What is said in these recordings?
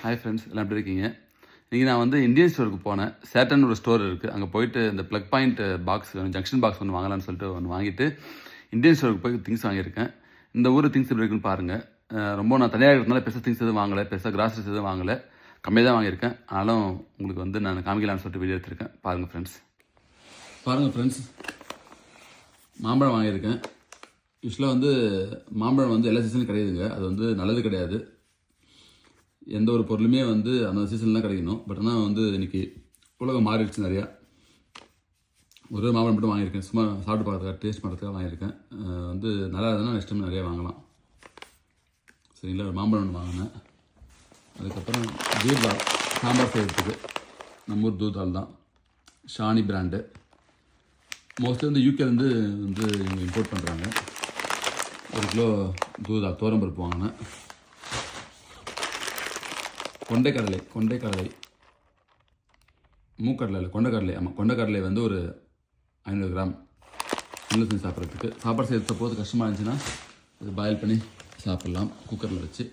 Hi friends எல்லாம் எப்படி இருக்கீங்க? இன்றைக்கி நான் வந்து இந்தியன் ஸ்டோருக்கு போனேன். சேட்டன் ஒரு ஸ்டோர் இருக்குது அங்கே போயிட்டு இந்த plug point box junction box ஒன்று வாங்கலாம்னு சொல்லிட்டு ஒன்று வாங்கிட்டு இந்தியன் ஸ்டோருக்கு போய் திங்ஸ் வாங்கியிருக்கேன். இந்த ஊர் திங்ஸ் எப்படி இருக்குன்னு பாருங்கள் ரொம்ப நான் தனியாக இருக்கிறதுனால பெருசாக திங்ஸ் எதுவும் வாங்கலை. பெருசாக கிராசரிஸ் எதுவும் வாங்கலை. கம்மியாக தான் வாங்கியிருக்கேன். ஆனாலும் உங்களுக்கு வந்து நான் காமிக்கலாம்னு சொல்லிட்டு வீடியோ எடுத்திருக்கேன். பாருங்கள் ஃப்ரெண்ட்ஸ் பாருங்கள் ஃப்ரெண்ட்ஸ் மாம்பழம் வாங்கியிருக்கேன். யூஸ்வலாக வந்து மாம்பழம் வந்து எல்லா சீசனும் கிடையாதுங்க. அது வந்து நல்லது கிடையாது. எந்த ஒரு பொருளுமே வந்து அந்த சீசன்லாம் கிடைக்கணும். பட் ஆனால் வந்து இன்றைக்கி உலகம் மாறிடுச்சு நிறையா. ஒரு மாம்பழம் மட்டும் வாங்கியிருக்கேன். சும்மா சாப்பிட்டு பார்க்கறதுக்காக டேஸ்ட் பண்ணுறதுக்காக வாங்கியிருக்கேன். வந்து நல்லா இருந்ததுன்னா நெக்ஸ்ட் டைம் நிறையா வாங்கலாம். சரிங்களா? ஒரு மாம்பழம் ஒன்று வாங்கினேன். அதுக்கப்புறம் தூர்தால் சாம்பார் செய்யறதுக்கு நம்ம ஊர் தூர்தால் தான். ஷானி பிராண்டு மோஸ்ட்லி வந்து யூகேலேருந்து வந்து இவங்க இம்போர்ட் பண்ணுறாங்க ஒரு கிலோ தூர்தால் தோரம்பருப்பு வாங்கினேன். கொண்டைக்கடலை கொண்டைக்கடலை. மூக்கடலை இல்லை கொண்டைக்கடலை. ஆமாம் கொண்டைக்கடலை வந்து ஒரு ஐநூறு கிராம். நல்ல செஞ்சு சாப்பிட்றதுக்கு. சாப்பாடு செய்கிறத போது கஷ்டமாக இருந்துச்சுன்னா இது பாயில் பண்ணி சாப்பிட்லாம். குக்கரில் வச்சு.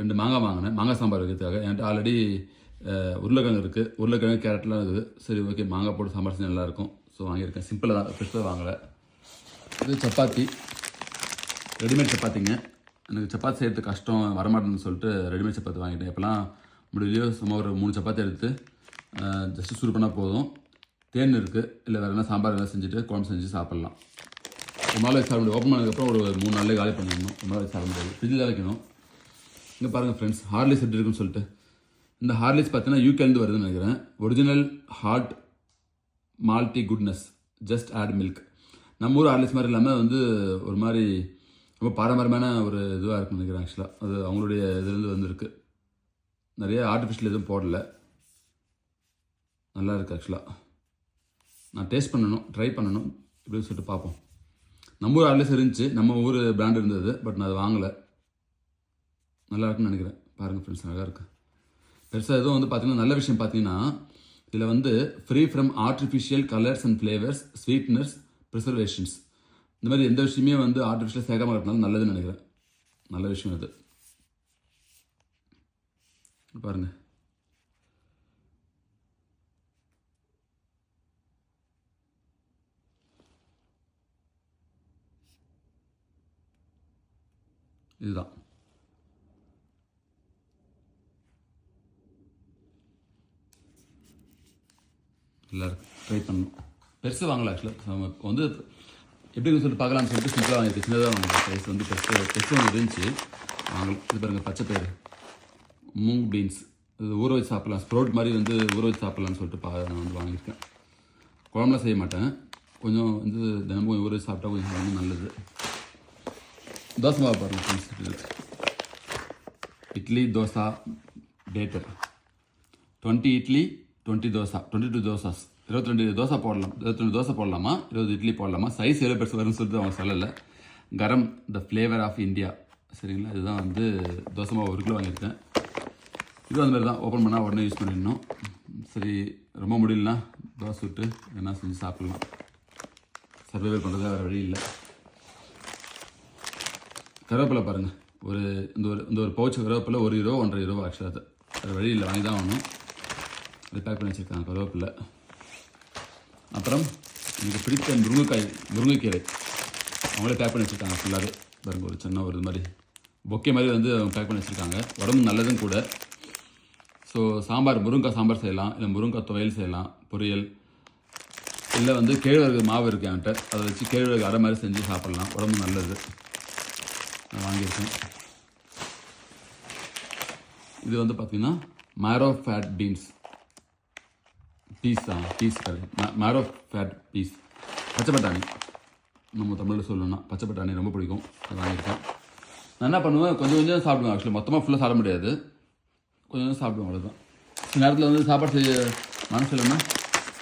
ரெண்டு மாங்காய் வாங்கினேன். மாங்காய் சாம்பார் வைக்கிறதுக்காக. என்கிட்ட ஆல்ரெடி உருளைக்கிழங்கு இருக்குது உருளைக்கிழங்கு கேரட்லாம் இருக்குது. சரி ஓகே மாங்காய் போட்டு சாம்பார் செஞ்சு நல்லாயிருக்கும். ஸோ வாங்கியிருக்கேன். சிம்பிளாக தான் பெருசாக வாங்கலை. இது சப்பாத்தி. ரெடிமேட் சப்பாத்திங்க. எனக்கு சப்பாத்தி செய்கிறது கஷ்டம் வரமாட்டேன்னு சொல்லிட்டு ரெடிமேட் சப்பாத்தி வாங்கிட்டேன். எப்போல்லாம் முடியலையோ சும்மா ஒரு மூணு சப்பாத்தி எடுத்து ஜஸ்ட்டு சூடு பண்ணால் போதும். தேன் இருக்குது இல்லை வேறு என்ன சாம்பார் வேலை செஞ்சுட்டு குழம்பு செஞ்சு சாப்பிட்லாம். ஒரு நாள் வச்சு முடியும் ஓப்பன் பண்ணதுக்கப்புறம் ஒரு மூணு நாள்லேயே காலி பண்ணிடணும். ஒரு நாள் சாப்பிட முடியாது ஃப்ரிட்ஜில் வைக்கணும். இங்கே பாருங்கள் ஃப்ரெண்ட்ஸ் ஹார்லிக்ஸ் எப்படி இருக்குன்னு சொல்லிட்டு. இந்த ஹார்லிக்ஸ் பார்த்தீங்கன்னா யூகேலேருந்து வருதுன்னு நினைக்கிறேன். Original heart malty goodness just add milk நம்ம ஊர் ஹார்லிக்ஸ் மாதிரி இல்லாமல் வந்து ஒரு மாதிரி ரொம்ப பாரம்பரியமான ஒரு இதுவாக இருக்குன்னு நினைக்கிறேன் ஆக்சுவலாக அது அவங்களுடைய இதுலேருந்து வந்திருக்கு. நிறைய ஆர்டிஃபிஷியல் எதுவும் போடல. நல்லா இருக்குது ஆக்சுவலாக நான் டேஸ்ட் பண்ணணும் ட்ரை பண்ணணும் இப்படின்னு சொல்லிட்டு பார்ப்போம். நம்ம ஊர் ஹார்லிக்ஸ் இருந்துச்சு நம்ம ஊர் பிராண்ட் இருந்தது பட் நான் அதை வாங்கலை. நல்லா இருக்குன்னு நினைக்கிறேன். பாருங்கள் ஃப்ரெண்ட்ஸ் நல்லா இருக்கு. பெருசாக எதுவும் வந்து பார்த்தீங்கன்னா நல்ல விஷயம் பார்த்தீங்கன்னா இதில் வந்து free from artificial colours and flavours sweetness preservations இந்த மாதிரி எந்த விஷயமே வந்து ஆர்டிஃபிஷியல் சேர்க்காம இருக்கிறதுனால நல்லதுன்னு நினைக்கிறேன். நல்ல விஷயம் அது. பாருங்க. இதுதான். எல்லோரும் ட்ரை பண்ணணும். பெருசு வாங்கலாம் ஆக்சுவலாக வந்து எப்படி சொல்லிட்டு பார்க்கலாம்னு சொல்லிட்டு சிம்பிளாக வாங்கிட்டு சின்னதாக வாங்கிட்டு ப்ரைஸ் வந்து பெருசு டெஸ்ட் ஒன்று இருந்துச்சு. வாங்கலாம் இது பாருங்கள் பச்சை பயிறு மூங் பீன்ஸ். இது ஊற வச்சு சாப்பிட்லாம். ஸ்ப்ரோட் மாதிரி வந்து ஊற வச்சு சாப்பிட்லான்னு சொல்லிட்டு பா நான் வந்து வாங்கியிருக்கேன். குழம்புலாம் செய்ய மாட்டேன். கொஞ்சம் வந்து தினமும் ஊற வச்சு சாப்பிட்டா கொஞ்சம் ரொம்ப நல்லது. தோசை மாவு பாருங்கள் friends, idli dosa batter twenty idli twenty dosa. Twenty two dosas இருபத்தி ரெண்டு தோசை போடலாம் இருபத்தி ரெண்டு தோசை போடலாமா இருபது இட்லி போடலாமா? சைஸ் எவ்வளோ பெருசு வரும்னு சொல்லிட்டு அவங்க சொல்லலை. Garam the flavour of India சரிங்களா? இதுதான் வந்து தோசை மாவு ஒரு கிலோ வாங்கியிருக்கேன். இது அந்த மாதிரி தான். ஓப்பன் பண்ணால் உடனே யூஸ் பண்ணிடணும். சரி ரொம்ப முடியலனா தோசை விட்டு என்ன செஞ்சு சாப்பிட்லாம். சர்வைவல் பண்ணுறது வேறு வழி இல்லை. கருவேப்பிலை பாருங்கள் ஒரு இந்த ஒரு இந்த ஒரு பவுச் கருவேப்பிலை ஒரு ரூபா ஒன்றரை ரூபா ஆக்சுவலாக அது வேறு வழி இல்லை. வாங்கி தான் ஆகணும். அது பேக் பண்ணி வச்சுருக்காங்க கருவேப்பிலை. அப்புறம் எனக்கு பிடித்த முருங்கைக்காய் முருங்கைக்கீரை. அவங்களே பேக் பண்ணி வச்சுருக்காங்க ஃபுல்லாகவே பாருங்க ஒரு சின்ன ஒரு இது மாதிரி. பொக்கே மாதிரி வந்து அவங்க பேக் பண்ணி வச்சுருக்காங்க. உடம்பு நல்லதும் கூட. ஸோ சாம்பார் முருங்கைக்காய் சாம்பார் செய்யலாம். இல்லை முருங்கைக்காய் துவையல் செய்யலாம். பொரியல். இல்லை வந்து கேழ்வரகு மாவு இருக்குது என்கிட்ட. அதை வச்சு கேழ்வரகு அரை மாதிரி செஞ்சு சாப்பிட்லாம். உடம்பு நல்லது. நான் வாங்கியிருக்கேன். இது வந்து பார்த்திங்கன்னா மேரோ ஃபேட் பீன்ஸ் பீஸா peas correct marrowfat peas பச்சை பட்டாணி. நம்ம தமிழில் சொல்லணும்னா பச்சை பட்டாணி ரொம்ப பிடிக்கும். அது வாங்கியிருக்கேன். நான் என்ன பண்ணுவேன்? கொஞ்சம் கொஞ்சம் சாப்பிடுவேன் ஆக்சுவலி மொத்தமாக ஃபுல்லாக சாப்பிட முடியாது. கொஞ்சம் கொஞ்சம் சாப்பிடுவேன் அவ்வளோதான் சில நேரத்தில் வந்து சாப்பாடு செய்ய மனசு இல்லைன்னா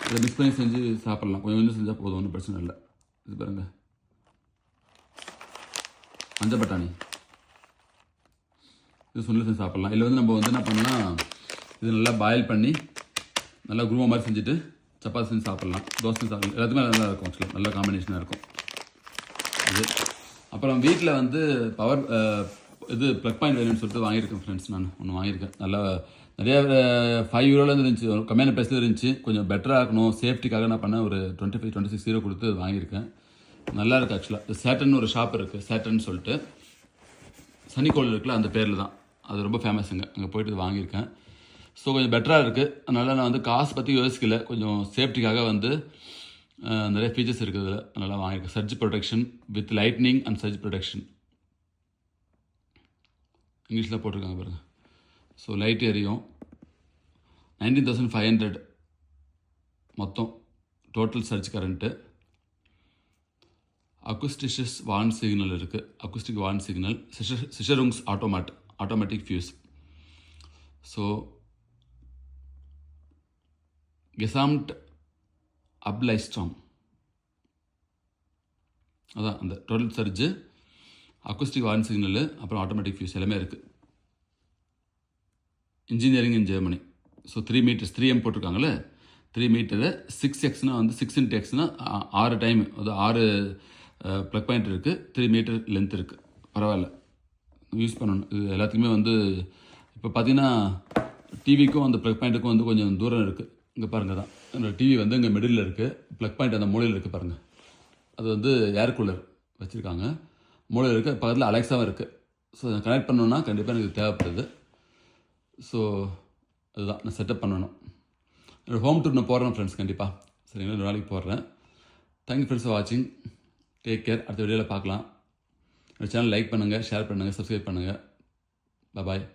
இதை மிக்ஸ் பண்ணி செஞ்சு சாப்பிட்லாம். கொஞ்சம் கொஞ்சம் செஞ்சால் போதும் ஒன்றும் பிரச்சனை இல்லை. இது பாருங்க. மஞ்சள் பட்டாணி. இது சுண்டல் செஞ்சு சாப்பிட்லாம். இல்லை வந்து நம்ம வந்து என்ன பண்ணலாம்? இது நல்லா பாயில் பண்ணி நல்லா குருமா மாதிரி செஞ்சுட்டு சப்பாத்தி செஞ்சு சாப்பிட்லாம். தோசை சாப்பிடலாம். எல்லாத்துக்குமே நல்லா இருக்கும் ஆக்சுவலாக நல்ல காம்பினேஷனாக இருக்கும். இது. அப்புறம் வீட்டில் வந்து பவர் இது ப்ளக் பாயிண்ட் வேணும்னு சொல்லிட்டு வாங்கியிருக்கேன் ஃப்ரெண்ட்ஸ் நான் ஒன்று வாங்கியிருக்கேன். நல்லா நிறைய ஃபைவ் யூரோலேருந்து இருந்துச்சு. கம்மியான ப்ரைஸில் இருந்துச்சு. கொஞ்சம் பெட்டராக இருக்கணும். சேஃப்டிக்காக நான் பண்ண ஒரு டுவெண்ட்டி ஃபைவ் டுவெண்ட்டி சிக்ஸ் ஹீரோ கொடுத்து வாங்கியிருக்கேன். நல்லா இருக்குது ஆக்சுவலாக சேட்டன் ஒரு ஷாப் இருக்குது சேட்டன் சொல்லிட்டு. சனிக்கோள் இருக்குல்ல அந்த பேரில் தான். அது ரொம்ப ஃபேமஸுங்க அங்கே போயிட்டு வாங்கியிருக்கேன். ஸோ கொஞ்சம் பெட்டராக இருக்குது அதனால் நான் வந்து காசு பற்றி யோசிக்கல. கொஞ்சம் சேஃப்டிக்காக வந்து நிறைய ஃபீச்சர்ஸ் இருக்குது இதில் அதனால் வாங்கியிருக்கேன். Surge protection with lightning and surge protection இங்கிலீஷில் போட்டிருக்காங்க பாருங்கள் ஸோ லைட் எரியும். நைன்டீன் தௌசண்ட் ஃபைவ் ஹண்ட்ரட் மொத்தம் டோட்டல் சர்ச் கரண்ட்டு அக்குஸ்டிஷஸ் வான் சிக்னல் இருக்குது அக்குஸ்டிக் வான் சிக்னல் சிஷர் சிஷருங்ஸ் ஆட்டோமேட் ஆட்டோமேட்டிக் ஃபியூஸ் ஸோ கெசாம்ட் அப்லைஸ்ட்ராம் அதான் அந்த total surge acoustic warn signal அப்புறம் ஆட்டோமேட்டிக் ஃபியூஸ் எல்லாமே இருக்குது engineering in Germany so three metres three M போட்டிருக்காங்களே three metre six எக்ஸ்னால் வந்து சிக்ஸ் இன்ட் எக்ஸ்னால் ஆறு டைம் அது ஆறு ப்ளக் பாயிண்ட் இருக்குது த்ரீ மீட்டர் லென்த் இருக்குது பரவாயில்ல. யூஸ் பண்ணணும். இது எல்லாத்துக்குமே வந்து இப்போ பார்த்தீங்கன்னா டிவிக்கும் அந்த ப்ளக் பாயிண்ட்டுக்கும் வந்து கொஞ்சம் தூரம் இருக்குது இங்கே பாருங்கள் தான். என்னோட டிவி வந்து இங்கே மிடில் இருக்குது ப்ளக் பாயிண்ட் அந்த மூலையில் இருக்குது பாருங்கள் அது வந்து ஏர் கூலர் வச்சுருக்காங்க. மூலையில் இருக்குது பக்கத்தில் அலெக்ஸாவும் இருக்குது ஸோ கனெக்ட் பண்ணணுன்னா கண்டிப்பாக எனக்கு தேவைப்படுது. ஸோ அதுதான். நான் செட்டப் பண்ணணும். என்னோடய ஹோம் டூர் நான் போடுறேன் ஃப்ரெண்ட்ஸ் கண்டிப்பாக சரிங்களா ஒரு நாளைக்கு போடுறேன் தேங்க்யூ ஃப்ரெண்ட்ஸ் ஃபார் வாட்சிங் டேக் கேர் அடுத்த வீடியோவில் பார்க்கலாம். என்னோடய சேனல் லைக் பண்ணுங்கள் ஷேர் பண்ணுங்கள் சப்ஸ்கிரைப் பண்ணுங்கள் பாய்